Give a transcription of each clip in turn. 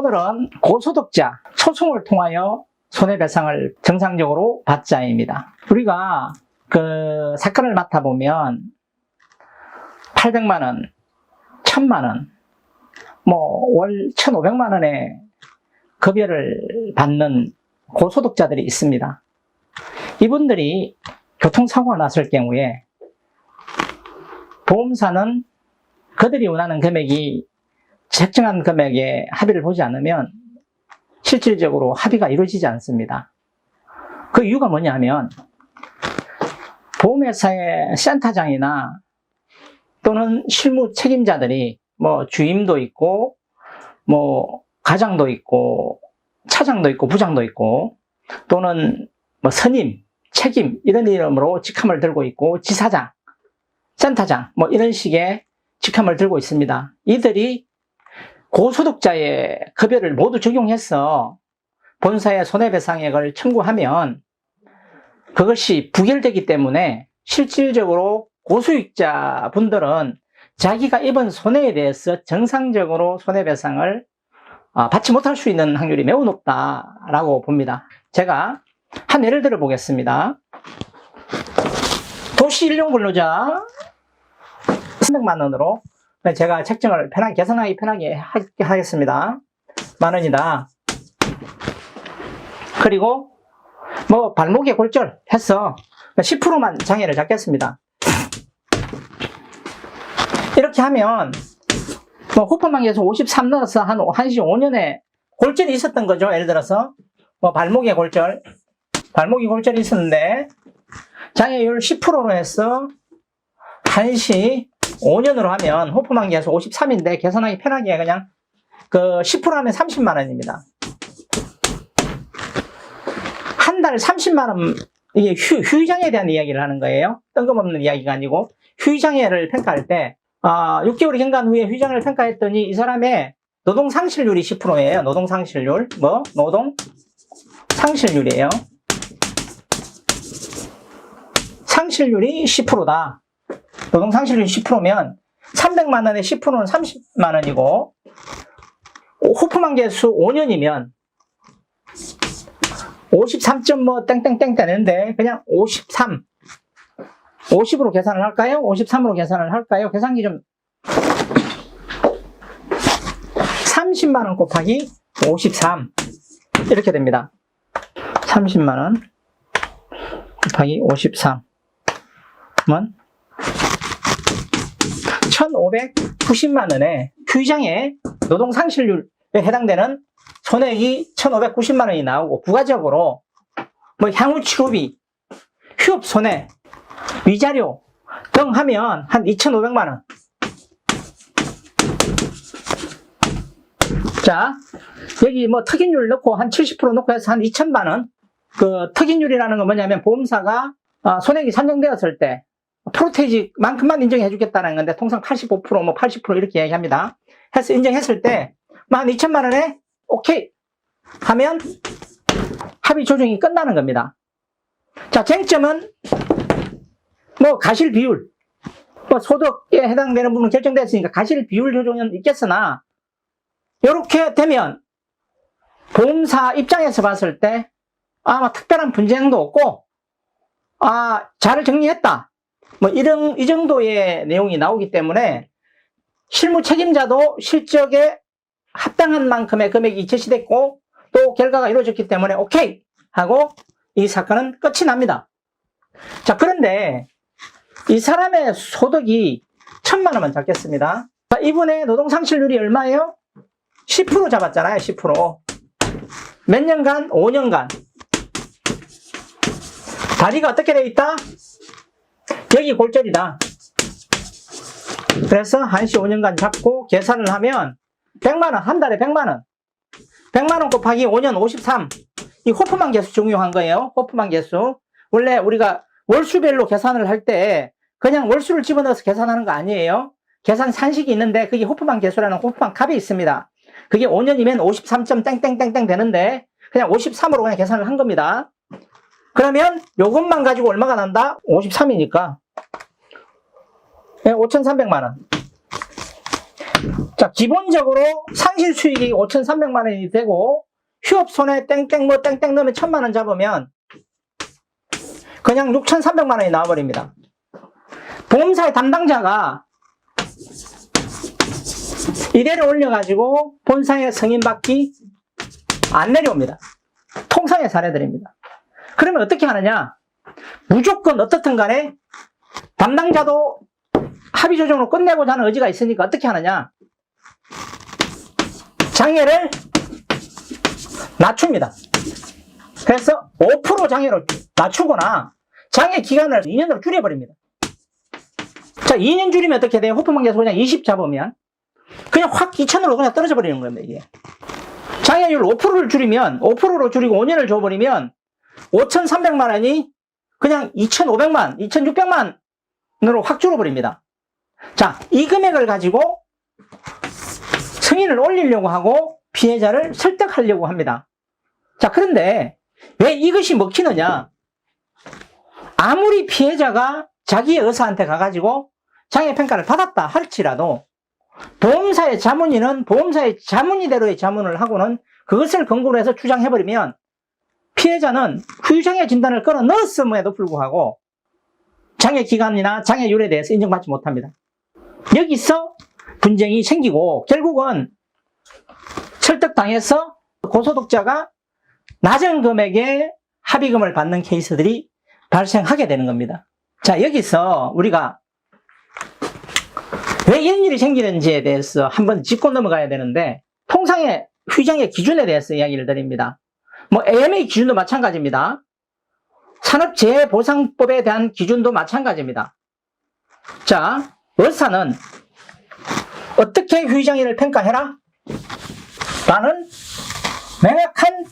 오늘은 고소득자 소송을 통하여 손해배상을 정상적으로 받자입니다. 우리가 그 사건을 맡아보면 800만 원, 1000만 원, 뭐 월 1,500만 원의 급여를 받는 고소득자들이 있습니다. 이분들이 교통사고가 났을 경우에 보험사는 그들이 원하는 금액이 책정한 금액에 합의를 보지 않으면 실질적으로 합의가 이루어지지 않습니다. 그 이유가 뭐냐면 보험회사의 센터장이나 또는 실무 책임자들이 뭐 주임도 있고 뭐 가장도 있고 차장도 있고 부장도 있고 또는 뭐 선임, 책임 이런 이름으로 직함을 들고 있고 지사장, 센터장 뭐 이런 식의 직함을 들고 있습니다. 이들이 고소득자의 급여를 모두 적용해서 본사의 손해배상액을 청구하면 그것이 부결되기 때문에 실질적으로 고수익자 분들은 자기가 입은 손해에 대해서 정상적으로 손해배상을 아, 받지 못할 수 있는 확률이 매우 높다라고 봅니다. 제가 한 예를 들어 보겠습니다. 도시 일용 근로자 300만 원으로 제가 책정을 편하게 계산하기 편하게 하- 하겠습니다. 만 원이다. 그리고 뭐 발목에 골절 해서 10%만 장애를 잡겠습니다. 이렇게 하면 뭐 호퍼망에서 53 넣어서 한 1시 5년에 골절이 있었던 거죠. 예를 들어서 뭐 발목에 골절, 발목이 골절이 있었는데 장애율 10%로 해서 1시 5년으로 하면 호프만기에서 53인데 계산하기 편하게 그냥 그 10% 하면 30만 원입니다. 한 달 30만 원 이게 휴, 휴장에 대한 이야기를 하는 거예요. 뜬금없는 이야기가 아니고 휴장애를 평가할 때 아, 6개월이 경과한 후에 휴장을 평가했더니 이 사람의 노동 상실률이 10%예요. 노동 상실률. 뭐? 노동 상실률이에요. 상실률이 10%다. 노동 상실률이 10%면 300만 원에 10%는 30만 원이고 호프만 개수 5년이면 53점 뭐 땡땡땡 되는데 그냥 53 50으로 계산을 할까요? 53으로 계산을 할까요? 계산기 좀 30만 원 곱하기 53 이렇게 됩니다. 30만 원 곱하기 53은 1,590만 원에 휴장의 노동 상실률에 해당되는 손해액이 1,590만 원이 나오고 부가적으로 뭐 향후 치료비, 휴업 손해, 위자료 등 하면 한 2,500만 원. 자, 여기 뭐 특인율 넣고 한 70% 넣고 해서 한 2천만 원. 그 특인율이라는 건 뭐냐면 보험사가 아, 손해액이 산정되었을 때 프로테이지만큼만 인정해 주겠다는 건데 통상 85%뭐 80% 이렇게 얘기합니다. 해서 인정했을 때한 2천만 원에 오케이 하면 합의 조정이 끝나는 겁니다. 자, 쟁점은 뭐 가실 비율, 뭐 소득에 해당되는 부분 결정됐으니까 가실 비율 조정은 있겠으나 이렇게 되면 보험사 입장에서 봤을 때 아마 특별한 분쟁도 없고 아 잘 정리했다 뭐 이런 이 정도의 내용이 나오기 때문에 실무 책임자도 실적에 합당한 만큼의 금액이 제시됐고 또 결과가 이루어졌기 때문에 오케이 하고 이 사건은 끝이 납니다. 자 그런데 이 사람의 소득이 천만 원만 잡겠습니다. 자, 이분의 노동상실률이 얼마예요? 10% 잡았잖아요. 10%. 몇 년간? 5년간. 다리가 어떻게 돼 있다? 여기 골절이다. 그래서 1시 5년간 잡고 계산을 하면 100만원, 한 달에 100만원. 100만원 곱하기 5년 53. 이 호프만 개수 중요한 거예요. 호프만 개수. 원래 우리가 월수별로 계산을 할 때 그냥 월수를 집어넣어서 계산하는 거 아니에요. 계산 산식이 있는데 그게 호프만 개수라는 호프만 값이 있습니다. 그게 5년이면 53점 땡땡땡땡 되는데 그냥 53으로 그냥 계산을 한 겁니다. 그러면 요것만 가지고 얼마가 난다? 53이니까. 5,300만 원. 자, 기본적으로 상실 수익이 5,300만 원이 되고 휴업 손해 땡땡 뭐 땡땡 넣으면 1,000만 원 잡으면 그냥 6,300만 원이 나와버립니다. 보험사의 담당자가 이래를 올려가지고 본사에 승인받기 안 내려옵니다. 통상의 사례들입니다. 그러면 어떻게 하느냐? 무조건 어떻든 간에 담당자도 합의 조정으로 끝내고자 하는 의지가 있으니까 어떻게 하느냐? 장애를 낮춥니다. 그래서 5% 장애로 낮추거나 장애 기간을 2년으로 줄여버립니다. 자, 2년 줄이면 어떻게 돼요? 호프만계에서 그냥 20 잡으면 그냥 확 2천으로 그냥 떨어져 버리는 겁니다, 이게. 장애율 5%를 줄이면, 5%로 줄이고 5년을 줘버리면 5,300만 원이 그냥 2,500만, 2,600만으로 확 줄어버립니다. 자, 이 금액을 가지고 승인을 올리려고 하고 피해자를 설득하려고 합니다. 자, 그런데 왜 이것이 먹히느냐? 아무리 피해자가 자기의 의사한테 가가지고 장애평가를 받았다 할지라도 보험사의 자문인은 보험사의 자문이대로의 자문을 하고는 그것을 근거로 해서 주장해버리면 피해자는 후유장애 진단을 끌어 넣었음에도 불구하고 장애 기간이나 장애율에 대해서 인정받지 못합니다. 여기서 분쟁이 생기고 결국은 설득당해서 고소득자가 낮은 금액의 합의금을 받는 케이스들이 발생하게 되는 겁니다. 자, 여기서 우리가 왜 이런 일이 생기는지에 대해서 한번 짚고 넘어가야 되는데, 통상의 휴장의 기준에 대해서 이야기를 드립니다. 뭐, AMA 기준도 마찬가지입니다. 산업재해보상법에 대한 기준도 마찬가지입니다. 자, 의사는 어떻게 휴장애를 평가해라? 라는 명확한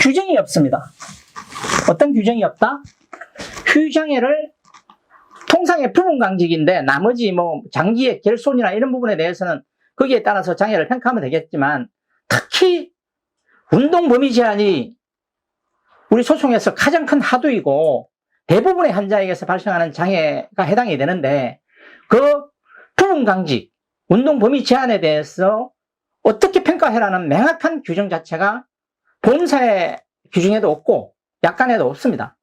규정이 없습니다. 어떤 규정이 없다? 휴장애를 통상의 부분 강직인데 나머지 뭐 장기의 결손이나 이런 부분에 대해서는 거기에 따라서 장애를 평가하면 되겠지만 특히 운동 범위 제한이 우리 소송에서 가장 큰 하도이고 대부분의 환자에게서 발생하는 장애가 해당이 되는데 그 부분 강직, 운동 범위 제한에 대해서 어떻게 평가해라는 명확한 규정 자체가 보험사의 규정에도 없고 약관에도 없습니다.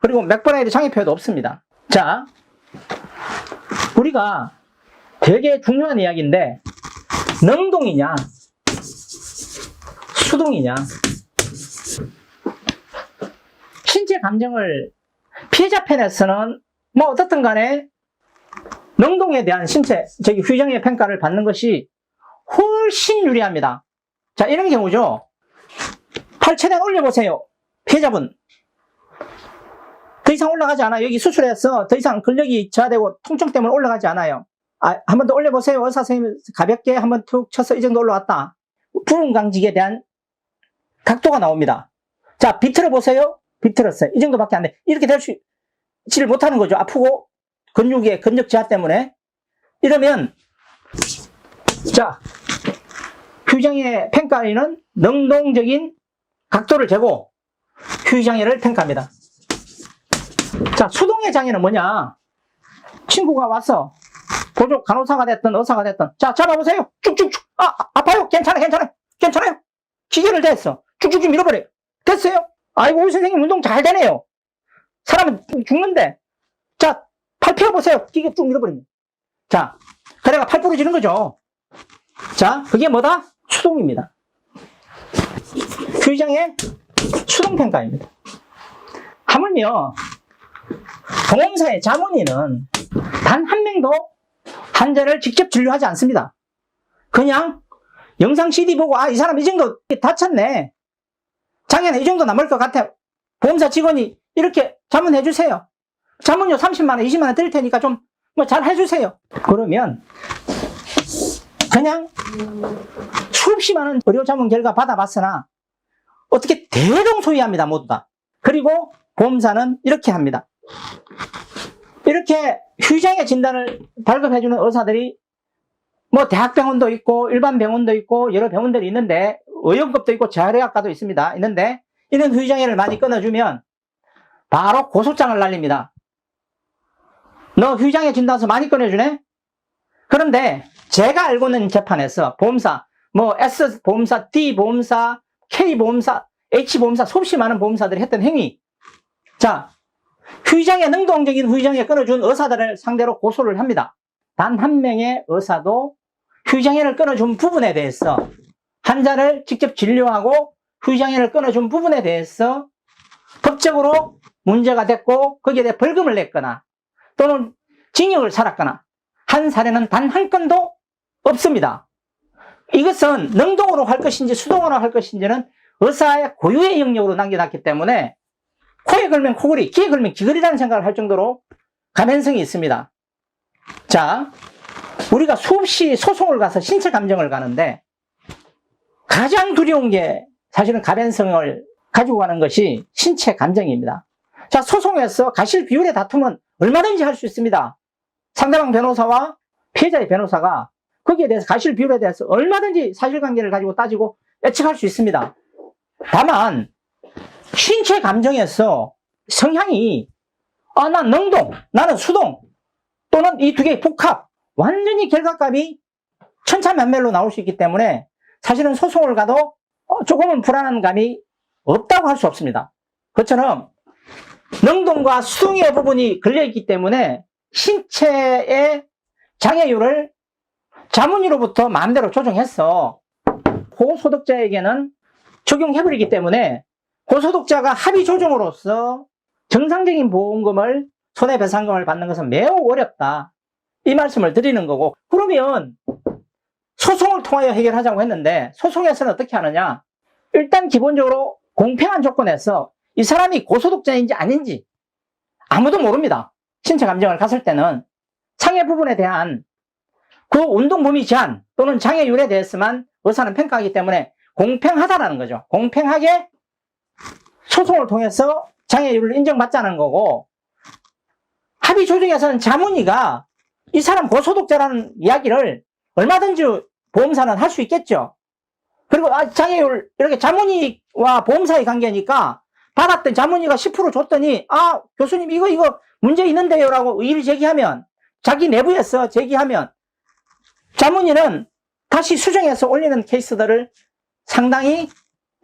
그리고 맥버라이드 장애표에도 없습니다. 자, 우리가 되게 중요한 이야기인데 능동이냐 수동이냐 신체 감정을 피해자 편에서는 뭐 어떻든 간에 능동에 대한 신체 저기 휴정의 평가를 받는 것이 훨씬 유리합니다. 자 이런 경우죠. 팔 최대한 올려보세요. 피해자분 더 이상 올라가지 않아요. 여기 수술해서 더 이상 근력이 저하되고 통증 때문에 올라가지 않아요. 아, 한 번 더 올려보세요. 의사 선생님 가볍게 한 번 툭 쳐서 이 정도 올라왔다. 부분 강직에 대한 각도가 나옵니다. 자, 비틀어 보세요. 비틀었어요. 이 정도밖에 안 돼. 이렇게 될 수, 지를 못하는 거죠. 아프고 근육의 근력 저하 때문에. 이러면, 자, 휴장의 평가에는 능동적인 각도를 재고 휴장애를 평가합니다. 자, 수동의 장애는 뭐냐? 친구가 와서 보조 간호사가 됐든 의사가 됐든 자, 잡아보세요. 쭉쭉쭉. 아, 아, 아파요. 괜찮아, 괜찮아요. 괜찮아요. 기계를 대했어. 쭉쭉쭉 밀어버려요. 됐어요. 아이고, 우리 선생님 운동 잘 되네요. 사람은 죽는데. 자, 팔 펴보세요. 기계 쭉 밀어버립니다. 자, 그래가 팔 부러지는 거죠. 자, 그게 뭐다? 수동입니다. 휴장의 수동평가입니다. 하물며 보험사의 자문인은 단 한 명도 환자를 직접 진료하지 않습니다. 그냥 영상 CD 보고 아 이 사람 이 정도 다쳤네. 장애는 이 정도 남을 것 같아. 보험사 직원이 이렇게 자문해 주세요. 자문료 30만 원, 20만 원 드릴 테니까 좀 뭐 잘 해주세요. 그러면 그냥 수없이 많은 의료 자문 결과 받아봤으나 어떻게 대동 소이합니다 모두 다. 그리고 보험사는 이렇게 합니다. 이렇게 휴장의 진단을 발급해주는 의사들이 뭐 대학병원도 있고 일반 병원도 있고 여러 병원들이 있는데 의원급도 있고 재활의학과도 있습니다. 있는데 이런 휴장애를 많이 끊어주면 바로 고소장을 날립니다. 너 휴장애 진단서 많이 끊어주네? 그런데 제가 알고 있는 재판에서 보험사, 뭐 S 보험사, D 보험사, K 보험사, H 보험사, 수없이 많은 보험사들이 했던 행위. 자, 후의장에 능동적인 후의장에 끊어준 의사들을 상대로 고소를 합니다. 단 한 명의 의사도 후의장애를 끊어준 부분에 대해서 환자를 직접 진료하고 후의장애를 끊어준 부분에 대해서 법적으로 문제가 됐고 거기에 대해 벌금을 냈거나 또는 징역을 살았거나 한 사례는 단 한 건도 없습니다. 이것은 능동으로 할 것인지 수동으로 할 것인지는 의사의 고유의 영역으로 남겨놨기 때문에 코에 걸면 코걸이, 귀에 걸면 귀걸이라는 생각을 할 정도로 가면성이 있습니다. 자, 우리가 수없이 소송을 가서 신체 감정을 가는데 가장 두려운 게 사실은 가변성을 가지고 가는 것이 신체 감정입니다. 자, 소송에서 가실 비율의 다툼은 얼마든지 할 수 있습니다. 상대방 변호사와 피해자의 변호사가 거기에 대해서 가실 비율에 대해서 얼마든지 사실관계를 가지고 따지고 예측할 수 있습니다. 다만 신체 감정에서 성향이 아, 난 능동, 나는 수동 또는 이 두 개의 복합 완전히 결과값이 천차만별로 나올 수 있기 때문에 사실은 소송을 가도 어, 조금은 불안한 감이 없다고 할 수 없습니다. 그처럼 능동과 수동의 부분이 걸려있기 때문에 신체의 장애율을 자문위로부터 마음대로 조정해서 고소득자에게는 적용해버리기 때문에 고소득자가 합의 조정으로서 정상적인 보험금을 손해배상금을 받는 것은 매우 어렵다. 이 말씀을 드리는 거고 그러면 소송을 통하여 해결하자고 했는데 소송에서는 어떻게 하느냐 일단 기본적으로 공평한 조건에서 이 사람이 고소득자인지 아닌지 아무도 모릅니다. 신체 감정을 갔을 때는 상해 부분에 대한 그 운동 범위 제한 또는 장애율에 대해서만 의사는 평가하기 때문에 공평하다라는 거죠. 공평하게 소송을 통해서 장애율을 인정받자는 거고 합의 조정에서는 자문위가 이 사람 고소득자라는 이야기를 얼마든지 보험사는 할 수 있겠죠. 그리고 아, 장애율 이렇게 자문위와 보험사의 관계니까 받았던 자문위가 10% 줬더니 아 교수님 이거 이거 문제 있는데요 라고 의의를 제기하면 자기 내부에서 제기하면 자문위는 다시 수정해서 올리는 케이스들을 상당히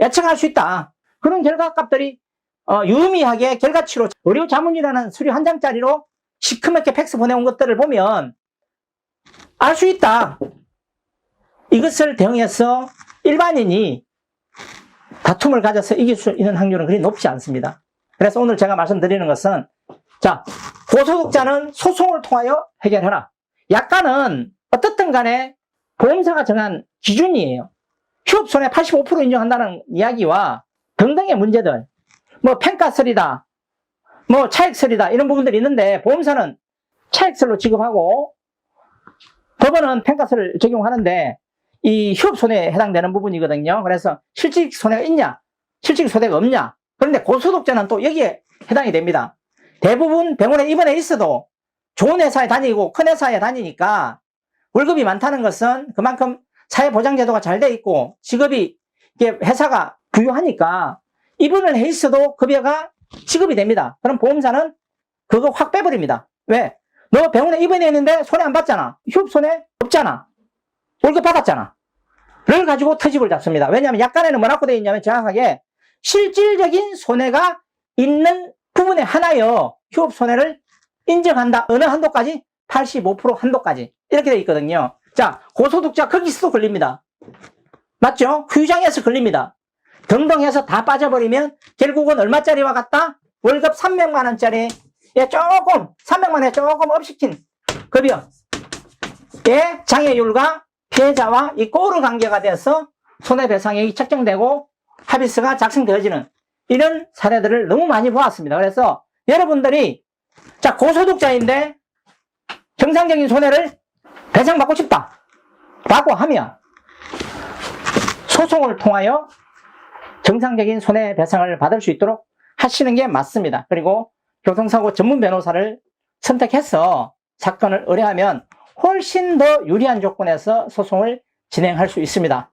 예측할 수 있다. 그런 결과값들이 어, 유의미하게 결과치로 의료 자문이라는 수리 한 장짜리로 시커멓게 팩스 보내온 것들을 보면 알 수 있다. 이것을 대응해서 일반인이 다툼을 가져서 이길 수 있는 확률은 그리 높지 않습니다. 그래서 오늘 제가 말씀드리는 것은 자 고소득자는 소송을 통하여 해결해라. 약간은 어떻든 간에 보험사가 정한 기준이에요. 휴업 손해 85% 인정한다는 이야기와 등등의 문제들 뭐 평가설이다 뭐 차익설이다 이런 부분들이 있는데 보험사는 차익설로 지급하고 법원은 평가설을 적용하는데 이 휴업 손해에 해당되는 부분이거든요. 그래서 실질 손해가 있냐 실질 손해가 없냐 그런데 고소득자는 또 여기에 해당이 됩니다. 대부분 병원에 입원해 있어도 좋은 회사에 다니고 큰 회사에 다니니까 월급이 많다는 것은 그만큼 사회보장제도가 잘 돼 있고 직업이 회사가 부유하니까 입원을 해 있어도 급여가 지급이 됩니다. 그럼 보험사는 그거 확 빼버립니다. 왜? 너 병원에 입원해 있는데 손해 안 받잖아. 휴업 손해 없잖아. 월급 받았잖아. 를 가지고 터집을 잡습니다. 왜냐하면 약관에는 뭐라고 되어 있냐면 정확하게 실질적인 손해가 있는 부분에 하나여 휴업 손해를 인정한다. 어느 한도까지? 85% 한도까지. 이렇게 되어 있거든요. 자, 고소득자 거기서도 걸립니다. 맞죠? 휴장에서 걸립니다. 등등 해서 다 빠져버리면 결국은 얼마짜리와 같다? 월급 300만 원짜리 예, 조금 300만 원에 조금 업시킨 급여 의 장애율과 피해자와 이 꼬르 관계가 돼서 손해배상액이 책정되고 합의서가 작성되어지는 이런 사례들을 너무 많이 보았습니다. 그래서 여러분들이 자 고소득자인데 정상적인 손해를 배상받고 싶다 라고 하면 소송을 통하여 정상적인 손해배상을 받을 수 있도록 하시는 게 맞습니다. 그리고 교통사고 전문 변호사를 선택해서 사건을 의뢰하면 훨씬 더 유리한 조건에서 소송을 진행할 수 있습니다.